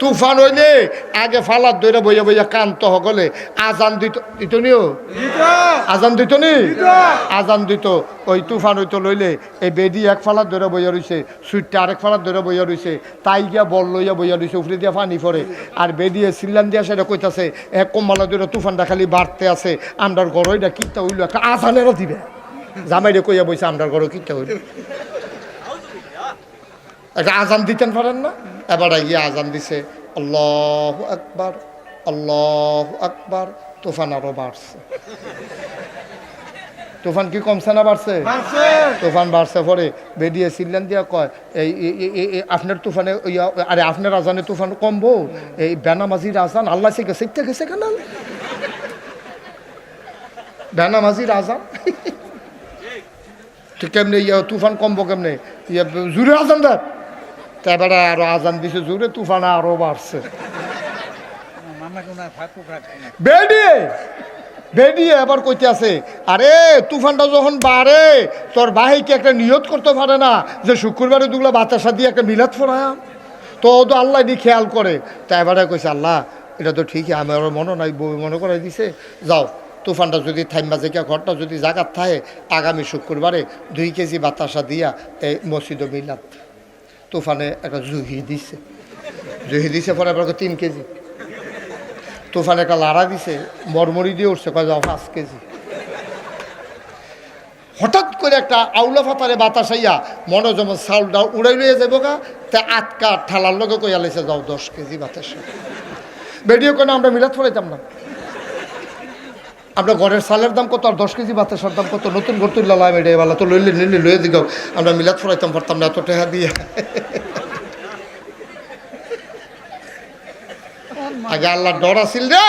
তুফান হইলে আগে ফালার দইরা বইয়া বইয়া কান্ত হগলে আজান দিত দিত নিও? আজান দিত নি? আজান দিত। ওই তুফান হইতো লইলে এই বেডি এক ফালার ধরে বইয়া রইছে সুইটটা আরেক ফালার ধরে বইয়া রইছে তাই গিয়া বল লইয়া বইয়া রইছে উফরে দিয়া পানি পড়ে। আর বেডিয়ে সিল্লান দিয়া সেটা কইতাছে এক কম্বালা ধরে তুফানটা খালি বাড়তে আছে আমরার ঘর ওইটা কিত্তা হইল একটা আজানেরও দিবে। জামাইরে কইয়া বইছে আমরার ঘরও কিত্তা হইল। একটা আজান দিতেন পারেন না? এবার গিয়ে আজান দিছে আল্লাহ আকবার আল্লাহ আকবার। তুফান আরও বাড়ছে। তুফান কি কমছে না বাড়ছে? তুফান বাড়ছে পরে বেরিয়ে সিল্লান দিয়া কয় এই আপনার তুফানে আরে আপনার আজানে তুফান কমবো? এই বেনামাজির আজান আল্লাহ সে গেছে ইত্যা গেছে কেন? বেনামাজির আজান? কেমনে ইয়া তুফান কমবো কেমনে? ইয়া জুড়ে আজান দেয় তা এবারে আরও আজান দিছে জুড়ে তুফান আরও বাড়ছে। বেডিয়ে বেডিয়ে এবার কইতে আছে, আরে তুফানটা যখন বাড়ে, তোর ভাইকে একটা নিয়ত করতে পারে না যে শুক্রবারে দুগুলো বাতাসা দিয়ে একটা মিলাদ ফোরায়াম তো ও তো আল্লাহ দিয়ে খেয়াল করে। তা এবারে কইছে, আল্লাহ, এটা তো ঠিকই আমার মনে নাই বই মনে করাই দিছে। যাও, তুফানটা যদি থাইমা জেকা ঘরটা যদি জাগাত থাকে আগামী শুক্রবারে দুই কেজি বাতাসা দিয়া এই মসজিদ মিলাদ। তুফানে একটা জুহি দিছে। জুহি দিছে পরে এবার তিন কেজি। তুফান একটা লাড়া দিছে, মরমরি দিয়ে উঠছে, কয় যাও পাঁচ কেজি। হঠাৎ করে একটা আউলা ফাতারে বাতাস আইয়া মনে যেমন চাউলটা উড়াই লইয়া যাব গা, তা আটকা ঠালার লগে কইয়া লাইছে, যাও দশ কেজি বাতাস। বেডিও কেন আমরা মিলাত ফলাইতাম না। আমরা ঘরের সালের দাম কত আর দশ কেজি বাতাসার দাম কত? নতুন ঘর তুললা লাম এটা তো লইলে নিলে লইয়ে দিগাও আমরা মিলাত ফলাইতাম পারতাম না এত টেহা দিয়ে। আগে আল্লাহ ডর আসিল রে।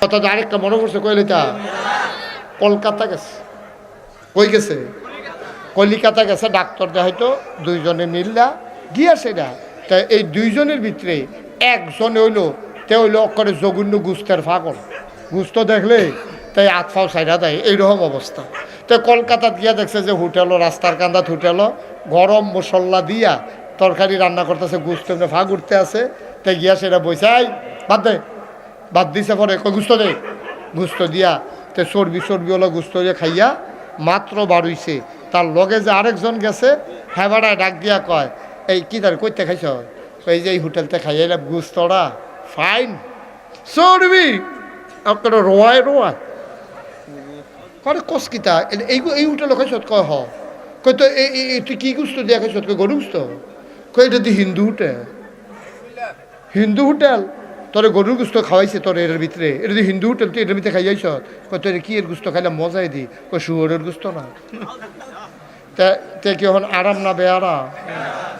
কত আরেকটা মনে পড়ছে, কইলে তা? কলকাতা গেছে। কই গেছে? কলিকাতা গেছে, ডাক্তার দেখাইতো, দুইজনে মিললা, গিয়া সেটা। তা এই দুইজনের ভিতরে একজনে হইল, তে হইল অক্ষরে জঘন্য গুস্তের ফাগল গুস্ত দেখলে, তাই আতফাও সাইডা দেয়। এইরকম অবস্থা। তো কলকাতাত গিয়া দেখছে যে হোটেলও, রাস্তার কান্দাত হোটেলও, গরম মশলা দিয়া তরকারি রান্না করতেছে, গুস্ত ফাগ উঠতে আছে। তাই গিয়া সেটা বৈশাই বাদ দে, বাদ দিছে পরে, কই গুস্ত দে? গুস্ত দিয়া তে চর্বি চর্বি হলো গুস্ত দিয়ে খাইয়া মাত্র বাড়ইছে তার লগে যে আরেকজন গেছে, হেবাড়ায় ডাক দিয়া কয়, এই, কি তার, কইতে খাইছ? এই যে এই হোটেলতে খাইয়াইলাম গুস্তরা ফাইন, চর্বি আপনার রোয়ায় রোয়া করে কসকিতা এই এই হোটেলে খাইছ কয় হ কই তো তুই কি গুস্ত দিয়া কই গরু গুস্ত? কই এটা the Hindu hotel. Hindu hotel? তোরে গরুর গুস্ত খাওয়াইছে তোর এর ভিতরে। এটা যদি হিন্দু হোটেল, তুই এটার ভিতরে খাইয়াইছ? কই তোর কি এর গুস্ত খাইলে মজাই দি। কই শুয়োরের গুস্ত না। তে কি এখন আরাম না বেয়ারা?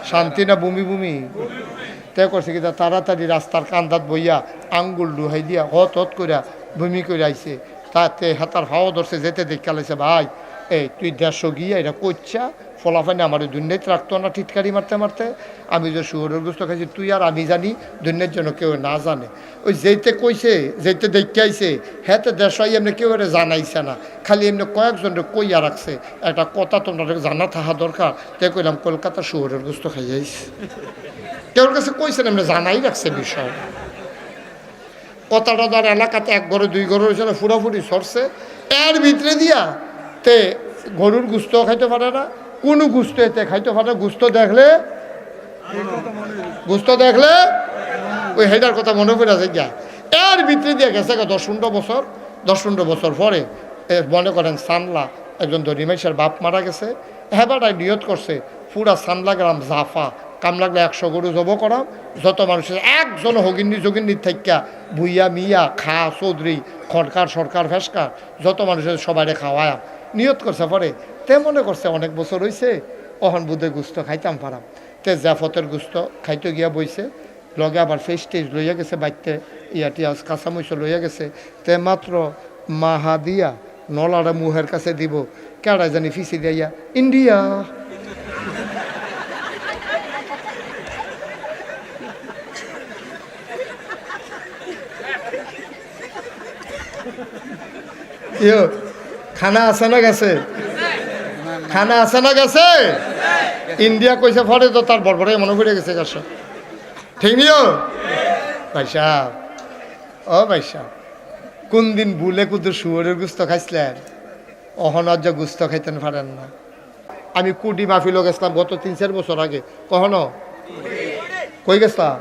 শান্তি না বমি বমি? তে করছে কি তাড়াতাড়ি রাস্তার কান্দাত বইয়া আঙ্গুল ডুহাই দিয়া হত হত কইরা বমি করে আইছে। তাতে হাতার হাওয়া ধরছে, যেতে দেখা লাইছে ভাই, এই তুই দেড়শো গিয়া এটা কইচ্ছা ফলাফানি আমার দুর্নীতি রাখতো না টিটকারি মারতে মারতে। আমি যে শুয়োরের গুস্ত খাইছি, তুই আর আমি জানি দুর্নীতির জন্য কেউ না জানে। ওই যেতে কইছে যেতে দেখতে আইছে হ্যাঁ তো দেড়শো এমনি কেউ এর জানাইছে না। খালি এমনি কয়েকজনের কইয়া রাখছে। একটা কথা তোমরা জানা থাকা দরকার। তে কইলাম কলকাতা শুয়োরের গুস্ত খাইয়াইছে কেউর কাছে কইছেন, এমনি জানাই রাখছে বিষয়। কথাটা ধর এলাকাতে এক ঘরে দুই ঘরে হয়েছে না ফুরাফুরি সরছে। এর ভিতরে দিয়া তে গরুর গুস্ত খাইতে পারে না, কোনো গুস্ত এতে খাইতে পারে গুস্ত দেখলে গুস্ত দেখলে, ওই হেডার কথা মনে পড়ে আছে গিয়া। এর ভিতরে দিয়ে গেছে গা দশ পনেরো বছর, দশ পনেরো বছর পরে মনে করেন সানলা একজন ধরিমাইশের বাপ মারা গেছে। হেবাটাই নিয়ত করছে, পুরা সানলা গ্রাম জাফা কাম লাগলে একশো গরু জব করাম যত মানুষের, একজন হগিন্নি যোগিন্নি থাইকা ভুইয়া, মিয়া, খা, চৌধুরী, খড়কার সরকার ফেসকার, যত মানুষের সবাই খাওয়ায়। নিয়ত করছে পরে তে মনে করছে, অনেক বছর হয়েছে অহন বুধে গুস্ত খাইতাম পারাম তে জাফতের গুস্ত খাইতে গিয়া বইছে, লগে আবার ফেস টেজ লইয়া গেছে বাইতে, ইয়াটি আজ কাঁচামরিচ লইয়া গেছে। তে মাত্র মাহা দিয়া নলাটা মুহের কাছে দিব, কেডাই জানি ফিসি দিয়া। ইন্ডিয়া। খানা আছে না গেছে? খানা আছে না গেছে? ইন্ডিয়া কইছে ফরে তো তার বড় মনে পড়ে গেছে, গাছ। ঠিক নিও ভাই সাহ ও ভাই সাহ কোন দিন বুলে কুদুর শুয়োরের গুস্ত খাইছিলেন অহনজ্য গুস্ত খাইতেন পারেন না। আমি কুডি মাহফিলও গেছিলাম গত তিন চার বছর আগে। কখনো কই গেছিলাম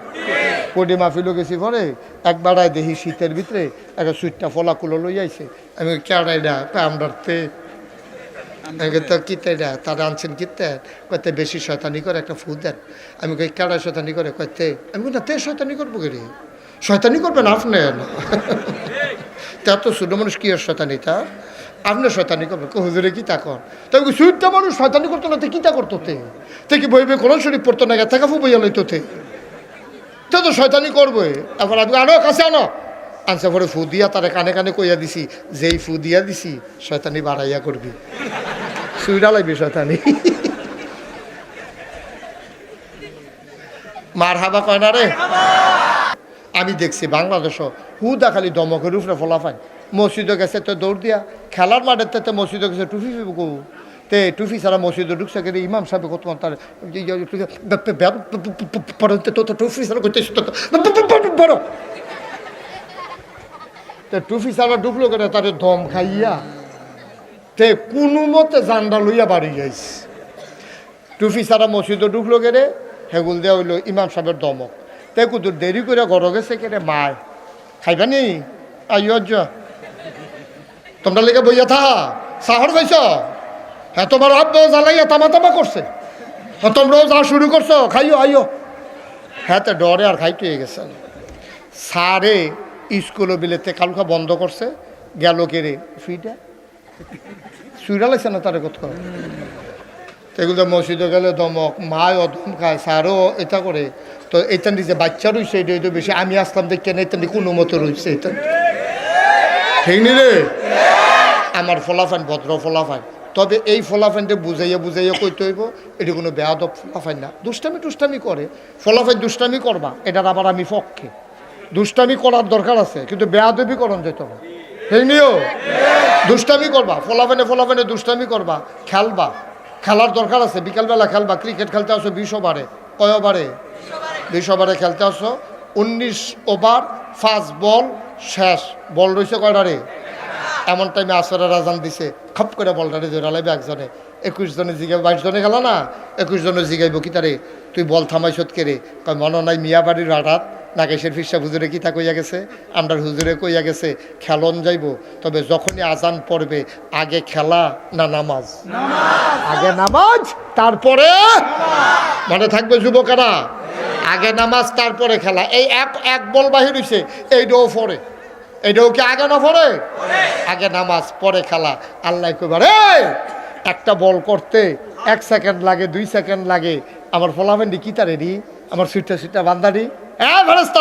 কুডি মাহফিলও গেছি পরে একবার দেখি শীতের ভিতরে একটা সুইটটা ফলা কুলো লই আইছে। আমি কেড়াই না কামড়াতে আমি তো? কিতে না তারা আনছেন কিতে কইতে বেশি শয়তানি করে, একটা ফু দেন। আমি কই, কেডা শয়তানি করে? কইতে আমি না, তে শয়তানি করব কে শয়তানি করবেন আপনি? তা তো ছোট মানুষ কি শয়তানি তা? আপনি শয়তানি করবেন। হুজুরে কি তা কর? তাই সুইটটা মানুষ শয়তানি করতো না, তে কি তা করতো তে? তে কি বইবে কোন শরীর পড়তো না থাকা ফু বইয়া লইতো তে? তে তো শয়তানি করবে এখন আমি আনো কাছে আনো আনসা পরে ফু দিয়া তারে কানে কানে কইয়া দিছি, যেই ফু দিয়া দিছি, শয়তানি বাড়াইয়া করবি। সুইডা লাগবে শয়তানি। মার হাবা কয় না রে? আমি দেখছি বাংলাদেশও হুদা খালি দমকের উপরে ফলাফান মসজিদে গেছে তো দৌড় দিয়া। খেলার মাঠের তো মসজিদে গেছে টুফি ফিবু তে টুফি সারা মসজিদে ঢুকছে কিন্তু ইমাম সাহেব কত তার তো টুফি ছাড়া করতেছি তো বড়। তে টুফি ছাড়া ঢুকলো কেন, তারে দম খাইয়া তে কোনো মতে জান্ডা লইয়া বাড়ি যাইছে টুফি ছাড়া মসজিদে ঢুকলো কেড়ে হেগুল দেওয়া হইল ইমাম সাহেবের দমক। তে কুতুর দেরি করে ঘর গেছে কেড়ে মায়, খাইবা নি? আইজ তোমরা লেগে বইয়া থা সাহর পাইছ? হ্যাঁ তোমার আব্বাও জ্বালাইয়া তামা তামা করছে। তোমরাও যা শুরু করছ খাইও আইও। হ্যাঁ তো ডরে আর খাইতে হয়ে গেছে। সারে স্কুলও বিলেতে কালকা বন্ধ করছে গেল কেড়ে ফিটা সুইরা লাগছে না তারে কত এগুলো মসজিদে গেলে দমক মায় অদম খায় স্যারও এটা করে। তো এইটান যে বাচ্চা রয়েছে এটা তো বেশি। আমি আসলাম দেখে না এইটান কোনো মতো রয়েছে এটা ঠিক নি রে? আমার ফলাফান ভদ্র ফলাফান। তবে এই ফলাফানটা বুঝাইয়া বুঝাইয়া কইতে হইব, এটা কোনো বেয়াদব ফলাফান না। দুষ্টামি টুষ্টামি করে ফলাফান দুষ্টামি করবা, এটার আবার আমি পক্ষে। দুষ্টামি করার দরকার আছে, কিন্তু বেয়াদবি করণ যেত না ঠিক নিও দুষ্টামি করবা ফলাফানে ফলাফানে দুষ্টামি করবা, খেলবা। খেলার দরকার আছে, বিকালবেলা খেলবা, ক্রিকেট খেলতে আসো বিশ ওভারে। কয় ওভারে? বিশ ওভারে খেলতে আসো। উনিশ ওভার ফার্স্ট বল শেষ। বল রয়েছে কয়টারে এমন টাইমে আসরের রাজান দিছে খপ করে বলটারে ধরে লাইবে একজনে একুশ জনে জিগাইব বাইশ জনে গেল না? একুশ জনে জিগাইব কি তারে? তুই বল থামাই সত কেরে কয় মনে নাই মিয়া বাড়ির হঠাৎ নাগেশের ফিসা হুজুরে কি কিতা কইয়া গেছে? আমরার হুজুরে কইয়া গেছে খেলন যাইব তবে যখনই আজান পড়বে আগে খেলা না নামাজ? আগে নামাজ তারপরে? মনে থাকবে যুবকেরা? আগে নামাজ তারপরে খেলা। এই এক এক বল বাহির হইছে এইটাও পরে এইটাও কি আগে না পরে? আগে নামাজ, পরে খেলা। আল্লাহ এই, একটা বল করতে এক সেকেন্ড লাগে, দুই সেকেন্ড লাগে। আমার ফলামেন্ডি কি তারে রি আমার সুইটা সুইটা বান্দারি হ্যাঁ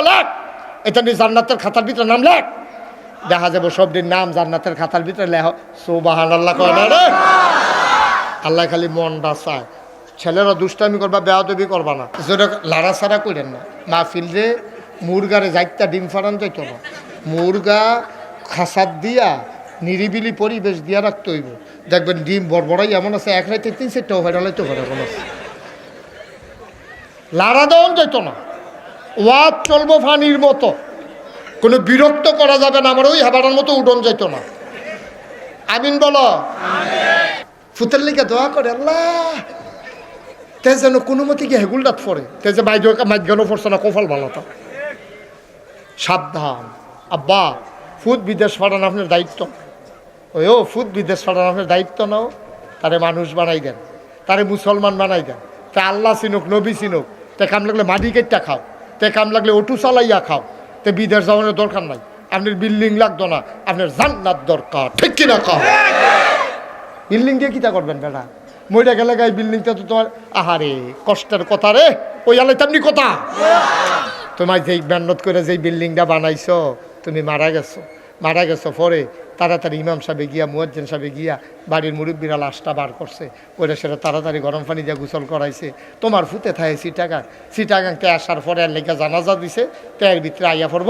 লেখ। এটা নিয়ে জান্নাতের খাতার ভিতরে নাম লেখ। দেখা যাব সবটির নাম জান্নাতের খাতার ভিতরে লেখ। সোবাহান আল্লাহ রে? আল্লাহ খালি মন চায়। ছেলেরা দুষ্টামি করবা, বেয়াদবি করবা না। যেটা লাড়া সাড়া করেন না। মাহফিল যে মুরগারে যাইতা ডিম ফারান যাইতো না। মুরগা খাসাত দিয়া, নিরিবিলি পরিবেশ দিয়া রাখতে হইব। দেখবেন ডিম বড়বড়াই এমন আছে, এক রাইতে তিন চারটাও ভাইরালাইতে পারে এমন আছে। লাড়া দেওয়ান যেত না। ওয়াজ চলবো ফানির মতো। কোনো বিরক্ত করা যাবে না, আমার ওই হাবাটার মতো উডন যেত না। আমিন বলো। ফুতের লিখে দোয়া করে, আল্লাহ। তে যেন কোনো মতে গিয়ে হেগুলটাত পড়ে। তে যে মাইজ মাইজগানও পড়ছে না, কপাল ভালো তো। সাবধান। আব্বা ফুদ বিদেশ পাঠানো আপনার দায়িত্ব। ওই ও ফুদ বিদেশ পাঠানো আপনার দায়িত্ব নাও। তারে মানুষ বানাই দেন। তারে মুসলমান বানাই দেন। তা আল্লাহ চিনুক, নবী চিনুক। তে কাম লাগলে মাটি কেটটা খাও। তে কাম লাগলে অটু চালাইয়া খাও। তে বিদেশ যাওয়ানোর দরকার নাই। আপনার বিল্ডিং লাগতো না। আপনার জান্নাত দরকার। ঠিক কিনা খাও বিল্ডিং দিয়ে কিতা করবেন বেটা? মইটা গেলে গাই বিল্ডিংটা তো তোমার আহারে, কষ্টের কথা রে। ওই আলে তেমনি কথা। তোমার যেই মেহনত করে যেই বিল্ডিংটা বানাইছো তুমি মারা গেছো। মারা গেছো পরে তাড়াতাড়ি ইমাম সাহেবে গিয়া, মুয়াজ্জেন সাহেবে গিয়া বাড়ির মুরব্বীরা লাশটা বার করছে। ওইটা সেটা তাড়াতাড়ি গরম পানি দিয়ে গোসল করাইছে। তোমার ফুতে থাকে সিটাগাং সিটাগাংতে আসার পরে আর লেগে জানাজা দিছে। তের ভিতরে আইয়া পড়ব।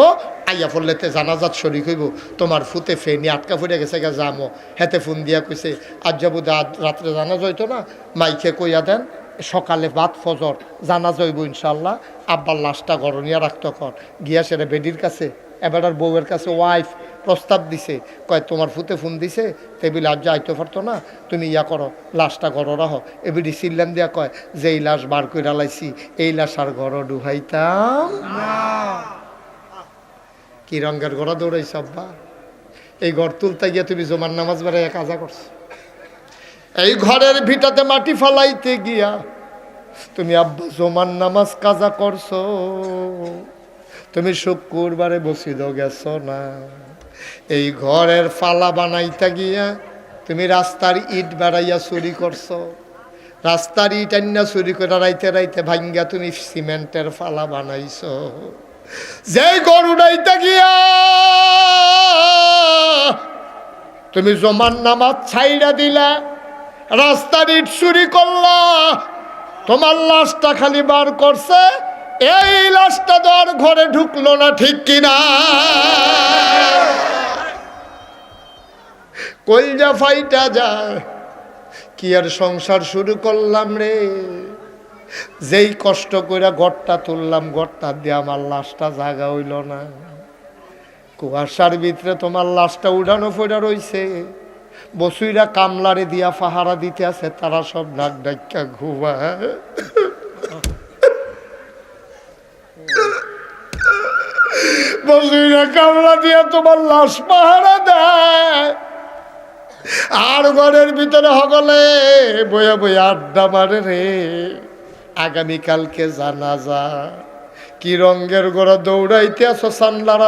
আইয়া পড়লে তে জানাজাত শরিক হইব। তোমার ফুতে ফেনি আটকা ফুটে গেছে গা জামো হেতে ফোন দিয়া কইছে, আজ যাব রাত্রে জানাজা হইতো না? মাইকে কইয়া দেন, সকালে ভাত ফজর জানা যাইব ইনশাল্লাহ আব্বার লাশটা গরনিয়া রাখতে কর। গিয়া সেটা বেডির কাছে এবার বউয়ের কাছে ওয়াইফ প্রস্তাব দিছে, কয়, তোমার ফুতে ফোন দিছে টেবিল আর যাইতে পারতো না, তুমি ইয়া করো, লাশটা গড় রাহ এবিডি সিল্লাম দিয়া কয় যে এই লাশ বার করে লাইছি, এই লাশ আর গড় ডুহাইতাম কি রঙের গড়া দৌড়াইছ আব্বা। এই ঘর তুলতে গিয়ে তুমি জমার নামাজ বেড়াই কাজা করছ। এই ঘরের ভিটাতে মাটি ফালাইতে গিয়া তুমি আব্বা জমান নামাজ কাজা করছ। তুমি শুক্রবারে বসিদ গেছ না। এই ঘরের ফালা বানাইতে গিয়া তুমি রাস্তার ইট বেড়াইয়া চুরি করছ। রাস্তার ইট আন্না চুরি করে রাইতে রাইতে ভাঙ্গা তুমি সিমেন্টের ফালা বানাইছ। যেই গরু ডাইতে গিয়া তুমি জমান নামাজ ছাইড়া দিলা, রাস্তার ইট চুরি করলা, তোমার লাশটা খালি বার করছে এই লাশটা তো আর ঘরে ঢুকলো না, ঠিক কিনা? কলজা ফাইটা যায় কি আর সংসার শুরু করলাম রে? যেই কষ্ট করে ঘরটা তুললাম, ঘরটা দিয়ে আমার লাশটা জাগা হইল না। কুয়াশার ভিতরে তোমার লাশটা উড়ানো ফোড়া রইছে। বসুইরা কামলারে দিয়া ফাহারা দিতে আছে, তারা সব নাক ডাক্কা ঘুমায়। বসুইরা কামলা দিয়া ঘরের বয়া বয়া আড্ডা আগামীকালকে জানা যা কি রঙ্গের গোড়া দৌড়াইতে আসো সানলার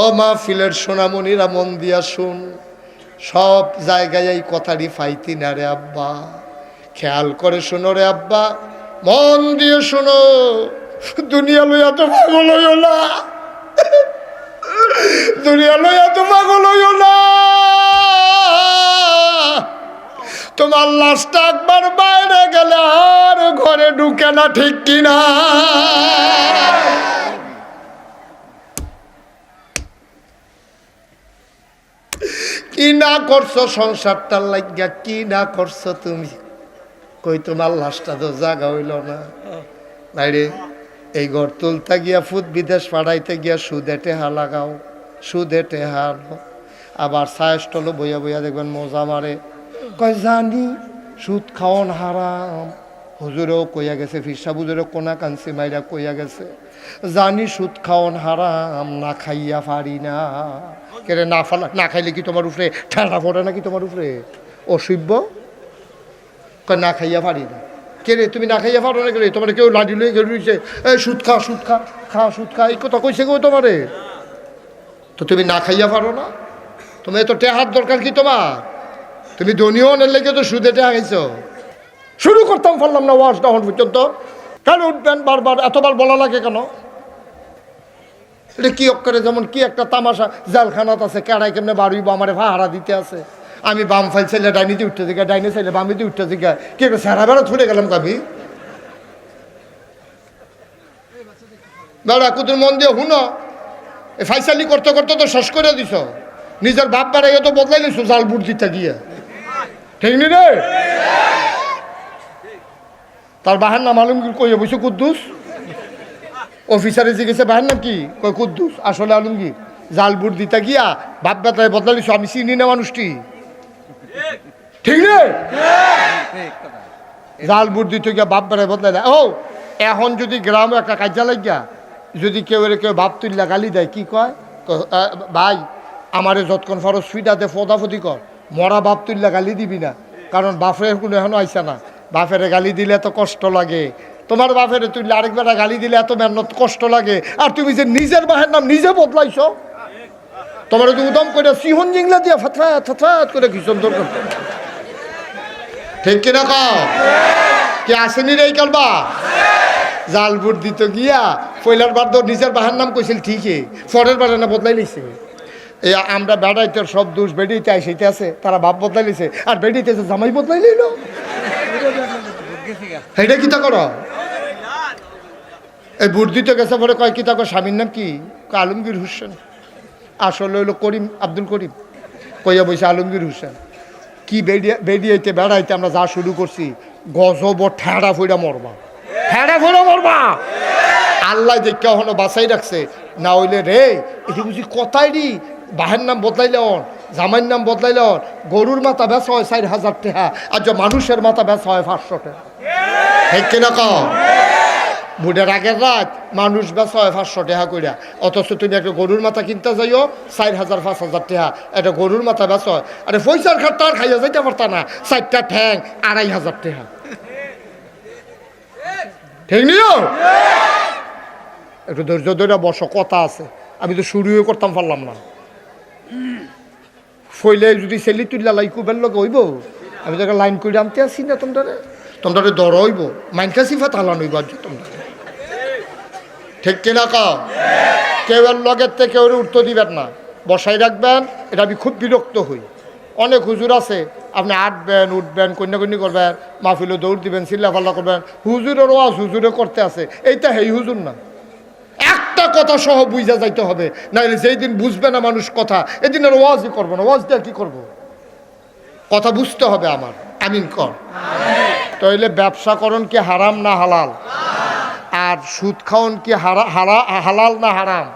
ও মাহফিলের সোনামণিরা মন দিয়া শুন, সব জায়গায় এই কথাটি ফাইতি না রে আব্বা। খেয়াল করে শোনো রে আব্বা, মন দিয়ে শোনো। দুনিয়া লইয়া তো পাগল হইও না। দুনিয়া লইয়া তো পাগল হইও না। তোমার লাশটা একবার বাইরে গেলে আর ঘরে ঢুকে না, ঠিক কিনা কি না করছ সংসারটার লাগিয়া কি না করছ তুমি? কই তোমার লাশটা তো জাগা হইল না। বাইরে এই ঘর তুলতে গিয়া ফুট বিদেশ পাড়াইতে গিয়া সুদে টেহা লাগাও, সুদে টেহা আনো। আবার সায়স্টলো বইয়া বইয়া দেখবেন মজা মারে। কয়, জানি, সুদ খাওয়ান হারাম। হুজুরেও কইয়া গেছে, ফিরসা হুজুরেও কোনা কান্সি মাইরা কইয়া গেছে, জানি, সুদ খাওয়ান হারাম, না খাইয়া পারি না। কেরে না ফালা, না খাইলে কি তোমার উপরে ঠান্ডা পড়ে নাকি তোমার উপরে? অসভ্য? কয়, না খাইয়া পারি না। কে রে, তুমি না খাইয়া পারো না কে রে? তোমার কেউ লাডি লয়ে গেলে রয়েছে এই, সুদ খা সুদ খা খা, সুদ খা, এই কথা কইছে কেউ তোমারে? তো তুমি না খাইয়া পারো না? তুমি তো টেহার দরকার কি তোমার? তুমি ধনীয় অনেক লেগে তো সুদে টেহা খাইছ। শুরু করতাম পারলাম না ওয়াশ ডাউন পর্যন্ত। কেন উঠবেন বারবার? এতবার বলা লাগে কেন? এটা কি অক্ষরে যেমন কি একটা তামাশা, জালখানাত আছে কেড়াই কেমনে বাড়িব? আমার ভাড়া দিতে আছে। আমি বাম ফাইল চাইলে ডাইনিতে উঠতে দিকে, ডাইনে চাইলে বামিতে উঠতে দিকে। কি সারা বেড়া ছুটে গেলাম কাবি? বেড়া কুতুর মন দিয়ে হুনো ফাইসালি করতে করতে তো শেষ করে দিছ। নিজের বাপ বাড়াইয়া তো বদলাই নিছো জাল বুট দিতে গিয়ে। ঠিক নি রে? তার বাহার নাম আলমগীর কইয়া বসে কুদ্দুস। অফিসারে জিজ্ঞেসে বাহার নাম কি? কই কুদ্দুস, আসলে আলমগীর। জাল বুট দিতে গিয়া বাপ বেতায় বদলালিস আমি চিনি না মানুষটি। ঠিক রে জাল বুট দিতে গিয়া বাপ বেড়ায় বদলাই দেয় ও এখন যদি গ্রামে একটা কাজা লাগিয়া যদি কেউ কেউ বাপ তুললা গালি দেয়, কি কয়? ভাই আমারে যতক্ষণ ফরস ফিটাতে ফদাফদি কর মরা বাপ তুললা গালি দিবি না। কারণ বাপের কোনো এখনও আইসা না। বাপের গালি দিলে এত কষ্ট লাগে। তোমার বাপের তুললে আরেকবার গালি দিলে এত মেহনত কষ্ট লাগে। আর তুমি যে নিজের বাহের নাম নিজে বদলাইছো? তোমার তো উদম করে সিহন জিংলা দিয়া ফাতফাত ফাতফাত করে কি সুন্দর করতে ঠিক কিনা কও? কি আসেনি রে কালবা? জাল বুট দিত গিয়া পয়লার বার তো নিজের বাহার নাম কইছিল ঠিকই পরের বার না বদলাই লিছে এই আমরা বেড়াইতে সব দোষ বেড়িতে আইসিতে আছে, তারা বাপ বদলাই লিছে আর বেড়িতে জামাই বদলাই লইল। এটা কিতা করো? এই বুট দিতে গেছে পরে কয় কিতা কর, স্বামীর নাম কি? আলমগীর হোসেন। আসলে হইল করিম আব্দুল করিম। কইয়া বসে আলমগীর হোসেন কি বেরিয়ে বেরিয়েতে বেড়াইতে আমরা যা শুরু করছি গজব ঠেড়া ফুইরা মরবা। ঠেড়া ফুইরা মরবা? আল্লাহ দেখে এখনও বাঁচাই রাখছে। না হইলে রে এটি বুঝি কথাই রি বাহের নাম বদলাইলেন জামাইয়ের নাম বদলাইলেন গরুর মাথা বেচা হয় চার হাজার টাকা আর যে মানুষের মাথা বেচা হয় পাঁচশো টাকা। ঠিক কিনা কম বুড়ের আগের রাত মানুষ বেচা হয় পাঁচশো টাকা কইরা, অথচ তুমি একটা গরুর মাথা কিনতে যাইও, চার হাজার, পাঁচ হাজার টাকা। একটা গরুর মাথা বেচা হয় আরে পয়সার খাটটা আর খাইয়া যাইতে পারতা না, চারটা ঠ্যাং, আড়াই হাজার টাকা। ঠিক নিও? একটু ধৈর্য ধরে বসো, কথা আছে। আমি তো শুরুও করতাম, পারলাম না। ফইলে যদি সেলি তুললা লাই কুবের লোক হইব? আমি তোকে লাইন করে আনতে আসি না তোমরা। তোমরা দর হইব। মাইনকা সিফাত হালান হইব আজ তোমরা। ঠিক কিনা ক? কেউ এর লগের থেকে কেউ উত্তর দিবেন না। বসাই রাখবেন এটা আমি খুব বিরক্ত হই। অনেক হুজুর আছে আপনি আটবেন উঠবেন কন্যাকন্যি করবেন মাহফিলে দৌড় দিবেন চিল্লাফাল্লা করবেন। হুজুরের ওয়াজ হুজুরে করতে আছে এইটা হেই হুজুর না। একটা কথা সহ বুঝা যাইতে হবে নাহলে যেই দিন বুঝবে না মানুষ কথা এদিন আর ওয়াজই করব না। ওয়াজ দিয়ে কি করব? কথা বুঝতে হবে আমার। আমিন কর। তাইলে ব্যবসা করণ কি হারাম না হালাল? আর সুদ খাওন কি হারা হারা- হালাল না হারাম?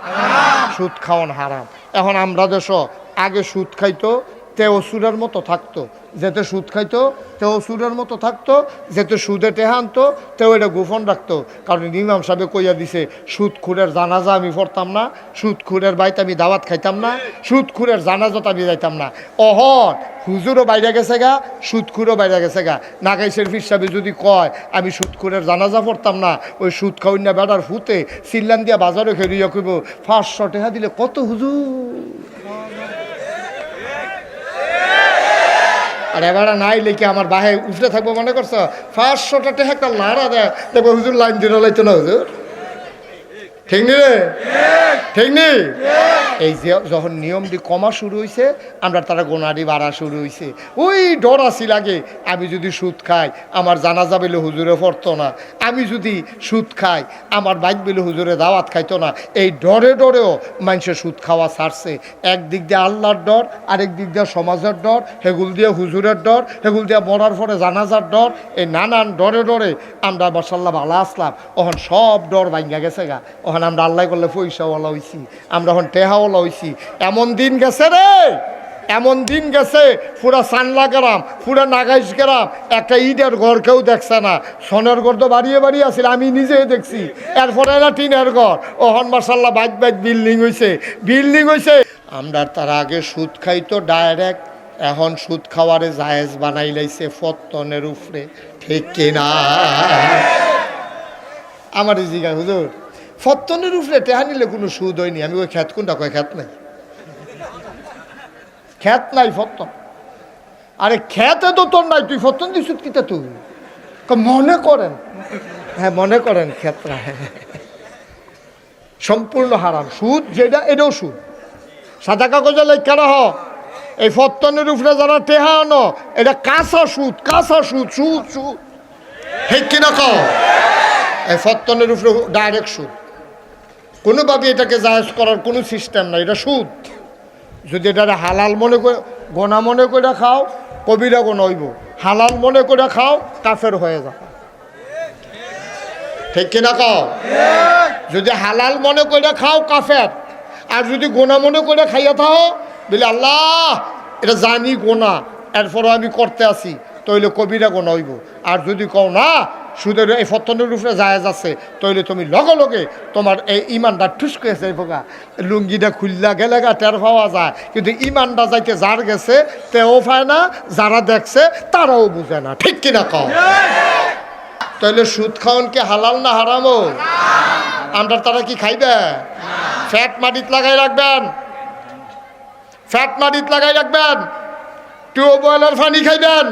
সুদ খাওন হারাম। এখন আমরা দেশ আগে সুদ খাইতো তে অসুরের মতো থাকতো। যেতে সুদ খাইতো, তে অসুরের মতো থাকতো, যেতে সুদে টেহা আনতো, তেও এটা গোপন রাখতো। কারণ ইমাম সাহেব কইয়া দিছে, সুদ খুরের জানাজা আমি পড়তাম না, সুদ খুরের বাইতে আমি দাওয়াত খাইতাম না, সুদ খুরের জানাজাত আমি যাইতাম না। অহন, হুজুরও বাইরে গেছে গা সুদখুরও বাইরে গেছে গা। নাগাইশের হিসাবে যদি কয়, আমি সুদখুরের জানাজা পড়তাম না, ওই সুদ না বেড়ার ফুতে, সিল্লান দিয়া বাজারে খেলিয়া কইব, পাঁচশো টাকা দিলে কত হুজুর? আর এবারে নাই লেখে আমার বাহে উঠে থাকব, মনে করছ? টাকা একটা লাড়া দেয়। দেখব হুজুর লাইন দিন লাইতো না হুজুর। ঠিক নি রে? ঠিক। নি? এই যে যখন নিয়মটি কমা শুরু হয়েছে আমরা তারা গোনারি বাড়া শুরু হয়েছে ওই ডর আসি লাগে আমি যদি সুদ খাই আমার জানাজা বেলে হুজুরে পড়তো না। আমি যদি সুদ খাই আমার বাইক বেলে হুজুরে দাওয়াত খাইতো না। এই ডরে ডরেও মানুষের সুদ খাওয়া ছাড়ছে। একদিক দিয়ে আল্লাহর ডর আরেক দিক দিয়ে সমাজের ডর হেগুল দিয়ে হুজুরের ডর হেগুল দিয়ে মরার পরে জানাজার ডর। এই নানান ডরে ডরে আমরা মাসাল্লাহ ভালো আসলাম। ওখান সব ডর ভাঙ্গা গেছে গা। ওখান আমরা আল্লাহ করলে পয়সাওয়ালা হইছি আমরা এখন টেহাওয়ালা হইছি এমন দিন গেছে রে, এমন দিন গেছে, পুরা সানলা গ্রাম, পুরা নাগাইশ গ্রাম, একটা ইটের ঘর কেউ দেখছে না। সনের ঘর তো বাড়িয়ে বাড়িয়ে আছিল, আমি নিজে দেখছি। এরপরে না টিনের ঘর। ওহন মার্শাল্লাহ বাইক বাইক বিল্ডিং হয়েছে বিল্ডিং হয়েছে আমরা তার আগে সুদ খাইতো ডাইরেক্ট, এখন সুদ খাওয়ারে জায়েজ বানাই লাইছে ফত্তনের উপরে। ঠিক কিনা? আমার জিগা হুজুর। ফত্তনের উপরে টেহা নিলে কোনো সুদ হয়নি। আমি ওই খ্যাত কোনটা? কয়, খ্যাত নাই। খ্যাত নাই ফত্তন। আরে খ্যাতে তো তোর নাই, তুই ফত্তন দিস কিতা তুই? মনে করেন। হ্যাঁ মনে করেন ক্ষেত্রা সম্পূর্ণ হারাম। সুদ, যেটা, এটাও সুদ। সাদা কাগজে লেখা হ এই ফত্তনের উপরে যারা টেহা আনো, এটা কাঁচা সুদ কাঁচা সুদ সুদ সুদ। ঠিক কিনা কও? এই ফত্তনের উপরে ডাইরেক্ট সুদ। কোনোভাবে এটাকে জায়েজ করার কোনো সিস্টেম নাই, এটা সুদ। যদি এটা হালাল মনে করে, গোনা মনে করে খাও, কবিরা গোনা হইব। হালাল মনে করে খাও, কাফের হয়ে যাবে ঠিক কিনা কও? যদি হালাল মনে করে খাও, কাফের। আর যদি গোনা মনে করে খাইয়া থাও, বলে আল্লাহ, এটা জানি গোনা, এরপরও আমি করতে আসি তইলে কবিরা গোনা হইব। আর যদি কও না সুদের এই ফতনের উপরে জায়েজ আছে, তইলে তুমি লগে লগে তোমার এই ইমানটা ঠুসকে যাইব ভোগা লুঙ্গিটা খুললা গেলে গা টের পাওয়া যায়, কিন্তু ইমানটা যাইতে যার গেছে, তেও পায় না, যারা দেখছে তারাও বুঝে না। ঠিক কিনা কও? তাহলে সুদ খাওয়ান কি হালাল না হারামো আমরা তারা কি খাইবে? ফ্যাট মাটিত লাগাই রাখবেন। ফ্যাট মাটিত লাগাই রাখবেন। টিউবওয়েলের পানি খাইবেন।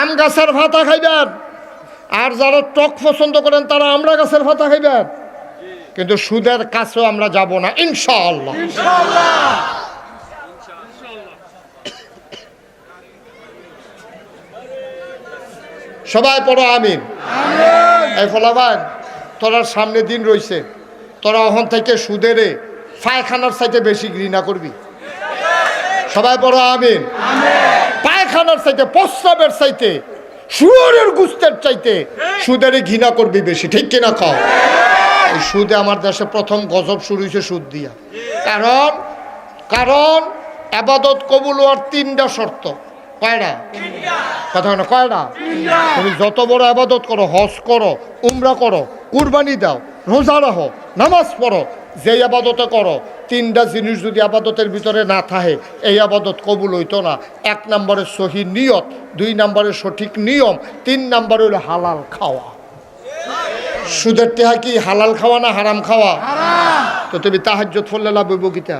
আম গাছের ভাতা খাইবেন। আর যারা টক পছন্দ করেন তারা আমরা গাছের ভাতা খাইবেন। কিন্তু সুদের কাছেও আমরা যাব না ইনশাআল্লাহ। সবাই পড়ো আমিন। এই ফলাবান তোরা সামনে দিন রইছে। তোরা ওখান থেকে সুদেরে পায়খানার সাইতে বেশি ঘৃণা করবি। সবাই পড়ো আমিন। পায়খানার সাইতে প্রস্রাবের সাইতে সুরের গুস্তের চাইতে সুদেরই ঘৃণা করবি বেশি ঠিক কিনা খাও? এই সুদে আমার দেশে প্রথম গজব শুরু হয়েছে সুদ দিয়া। কারণ কারণ আবাদত কবুল হওয়ার তিনটা শর্ত। কয়টা? কথা না কয়টা? তুমি যত বড় আবাদত করো হজ করো উমরা করো কুরবানি দাও রোজা রাখো নামাজ পড়ো যে আবাদতে করো তিনটা জিনিস যদি আবাদতের ভিতরে না থাকে এই আবাদত কবুল হইতো না। এক নম্বরে সহি নিয়ত দুই নম্বরে সঠিক নিয়ম তিন নম্বরে হলো হালাল খাওয়া। সুদের টেহা কি হালাল খাওয়া না হারাম খাওয়া? তো তুমি তাহাজ্জত ফলে লাভ হইব কিতা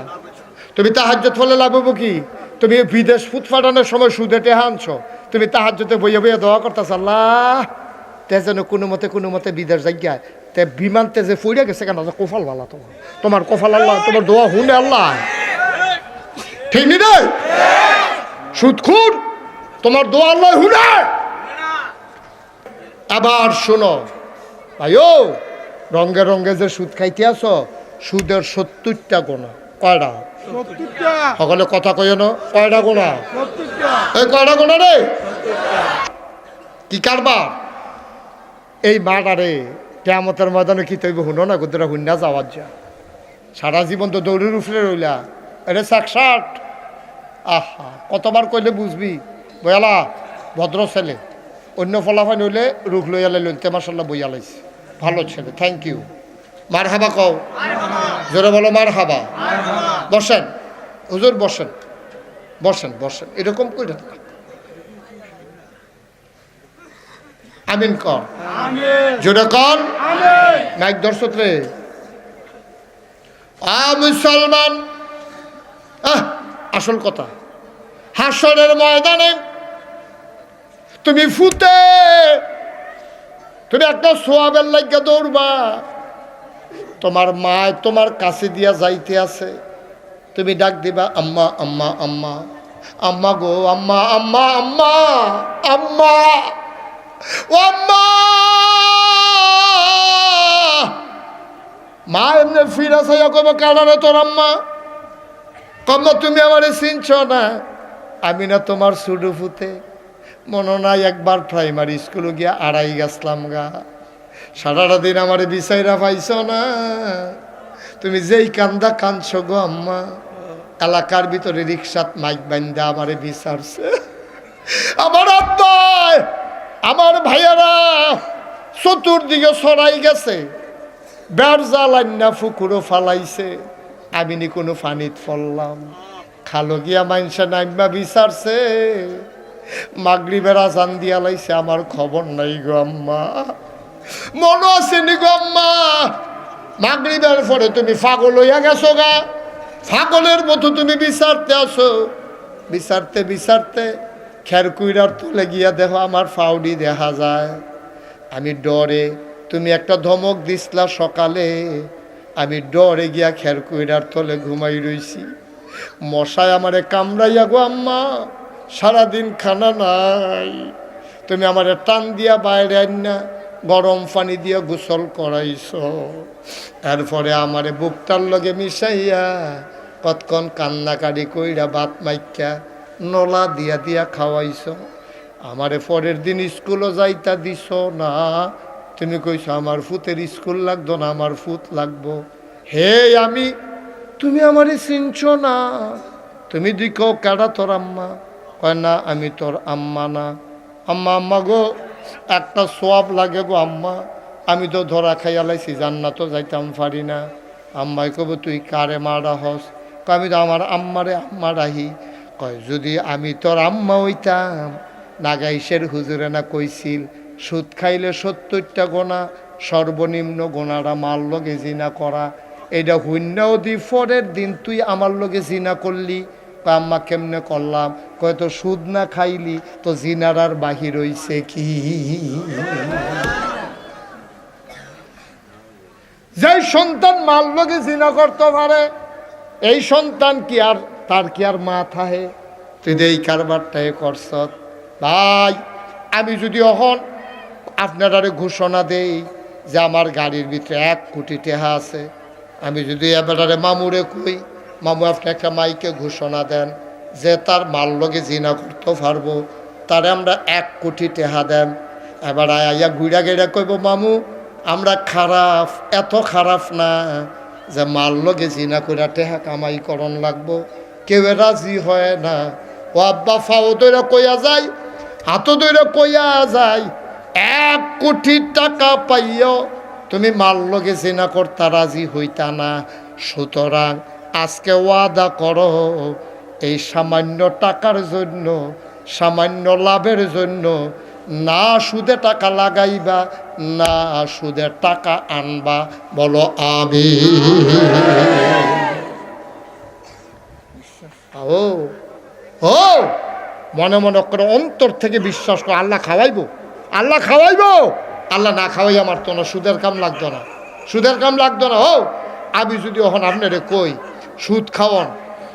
তুমি তাহাজ্জত ফলে লাভ হইব কি? তুমি বিদেশ ফুট ফাটানোর সময় সুদে টেহা আনছো। তুমি তাহাজ্জতে বইয়া বইয়া দোয়া করতেছ আল্লাহ তে যেন কোনো মতে কোনো মতে বিদেশ যাইয়া তে বিমান তে যে ফুইরা গেছে কেন? কোফাল ভালা তোমার। তোমার কোফাল আল্লাহ তোমার দোয়া হুনে আল্লাহ। ঠিক নি রে? সুদখুর তোমার দোয়া আল্লাহ হুনে আবার শোনো ভাইও রঙ্গে রঙ্গে যে সুদ খাইতে আছো সুদের সত্তরটা গোনা। কয়টা সকলে কথা কইও না কয়টা গোনা? এই কয়টা গোনা রে? কি কারবার? এই মাটা রে কেমতের ময়দানে কি তৈব হুনো না গুদরা হুন্না যাওয়ার যা। সারা জীবন তো দৌড়ের উফরে রইলা। এটা সাকসাট আহা, কতবার কইলে বুঝবি? বয়ালা, ভদ্র ছেলে। অন্য ফলাফল হইলে রুখ লইয়া লাইলেন তেমাশাল্লাহ বইয়া লাইছে ভালো ছেলে থ্যাংক ইউ মার হাবা কও। জোরে বলো মার হাবা বসেন। হুজুর বসেন। বসেন বসেন। এরকম কইরা আমিন কর। জোরে কর। মাইক দর্শক রে আ মুসলমান আসল কথা। হাসরের ময়দানে তুমি ফুতে তুমি একটা সোয়াবের লাগিয়া দৌড়বা। তোমার মা তোমার কাছে দিয়া যাইতে আছে। তুমি ডাক দিবা আম্মা আম্মা আম্মা। আম্মা গো আম্মা আম্মা আম্মা আম্মা। মা এমনি ফিরা সাইয়া কবে কানারে তোর আম্মা? কম্মা, তুমি আমারে চিনছ না। আমি না তোমার সুডু ফুতে। মনে নাই একবার প্রাইমারি স্কুলে গিয়া আড়াই গেছলাম গা। সারাটা দিন আমারে বিচাইরা পাইছ না। তুমি যেই কান্দা কাঁদছ গো আম্মা, এলাকার ভিতরে রিক্সাত মাইক বান্ধা আমারে বিচারছে। আমার আব্বাই! আমার ভাইয়ারা চতুর্দিকে সরাই গেছে। বেড় জ্বালান্না ফুকুরো ফালাইছে। আমি নি কোনো ফানিত ফললাম খালো গিয়া মাইনসে নাইমা বিচারছে। মাগরিবের আজান দিয়া লাইছে, আমার খবর নাই গো আম্মা। মনে আছে নি গো আম্মা। মাগরিবের পরে তুমি পাগল হইয়া গেছো গা। পাগলের মতো তুমি বিচারতে আসো বিচারতে বিচারতে খের কুইরার তুলে গিয়া দেখো আমার ফাউডি দেখা যায়। আমি ডরে তুমি একটা ধমক দিসলা সকালে, আমি ডরে গিয়া খের কুইরার তলে ঘুমাই রইছি মশায় আমারে কামড়াইয়া গো, আম্মা, সারাদিন খানা নাই। তুমি আমারে টান দিয়া বাইরে না গরম পানি দিয়ে গোসল করাইছ এরপরে আমারে বুকটার লগে মিশাইয়া কতক্ষণ কান্নাকারি কইরা বাত মাইকা নলা দিয়া দিয়া খাওয়াইছ। আমারে পরের দিন স্কুলও যাইতা দিছ না। তুমি কইছ, আমার ফুতের স্কুল লাগতো না, আমার ফুত লাগবো। হে আমি, তুমি আমারে চিনছ না। তুমি দিকো কাটা তোর আম্মা? কয়, না, আমি তোর আম্মা না। আম্মা আম্মা গো, একটা সোয়াব লাগে গো আম্মা। আমি তো ধরা খাইয়া লাইছি, জান্নাতও যাইতাম পারি না। আম্মাই কব তুই কারে মারা হস? আমি তো আমার আম্মারে আম্মা কয়, যদি আমি তোর আম্মা হইতাম, নাগাইশের হুজুরে না কইছিল, সুদ খাইলে সত্তরটা গোনা, সর্বনিম্ন গোনাটা মার লগে জিনা করা, এটা শূন্যও দি পরের দিন তুই আমার লগে জিনা করলি? আম্মা, কেমনে করলাম? কয়, তো সুদ না খাইলি, তো জিনার আর বাহির হইছে কি? যেই সন্তান মার লগে জিনা করতে পারে, এই সন্তান কি আর তার কি আর মা থাহে তুই যে এই কারবারটাই করছ। ভাই, আমি যদি অহন, আপনারা ঘোষণা দেই যে আমার গাড়ির ভিতরে এক কোটি টেহা আছে। আমি যদি এবারে মামুরে কই, মামু আপনি একটা মাইকে ঘোষণা দেন যে তার মাল লগে জিনা করতে পারব, তারে আমরা এক কোটি টেহা দেন। এবার আইয়া ঘুরা গেড়া কইব, মামু, আমরা খারাপ, এত খারাপ না যে মাল লগে জিনা কইরা টেহা কামাই করণ লাগবো। কেউ রাজি হয় না। ও আব্বা ফাও দইরা কইয়া যায় হাত দইরা কইয়া যায়, এক কোটি টাকা পাইও, তুমি মাল লগে জিনা করতা রাজি হইতা না। সুতরাং আজকে ওয়াদা করো, এই সামান্য টাকার জন্য, সামান্য লাভের জন্য না সুদে টাকা লাগাইবা, না সুদে টাকা আনবা। বলো আমি ও ও, মনে মনে করে অন্তর থেকে বিশ্বাস করো আল্লাহ খাওয়াইবো। আল্লাহ খাওয়াইবো। আল্লাহ না খাওয়াই আমার তো না সুদের কাম লাগতো না। সুদের কাম লাগতো না, ও। আমি যদি ওখান আপনারে কই, সুদ খাওয়ান,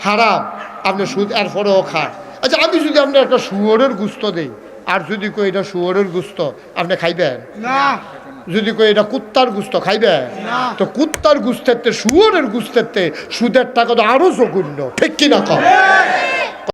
হারাম, আপনি সুদ এর পরেও খান। আচ্ছা আমি যদি আপনার একটা শুয়োরের গুস্ত দেই, আর যদি কই এটা শুয়োরের গুস্ত, আপনি খাইবেন? না। যদি কই এটা কুত্তার গুস্ত খাইবে? তো কুত্তার গুস্তের শুয়োরের গুস্তের সুদের টাকা তো আরও জঘন্য। ঠিক কিনা কম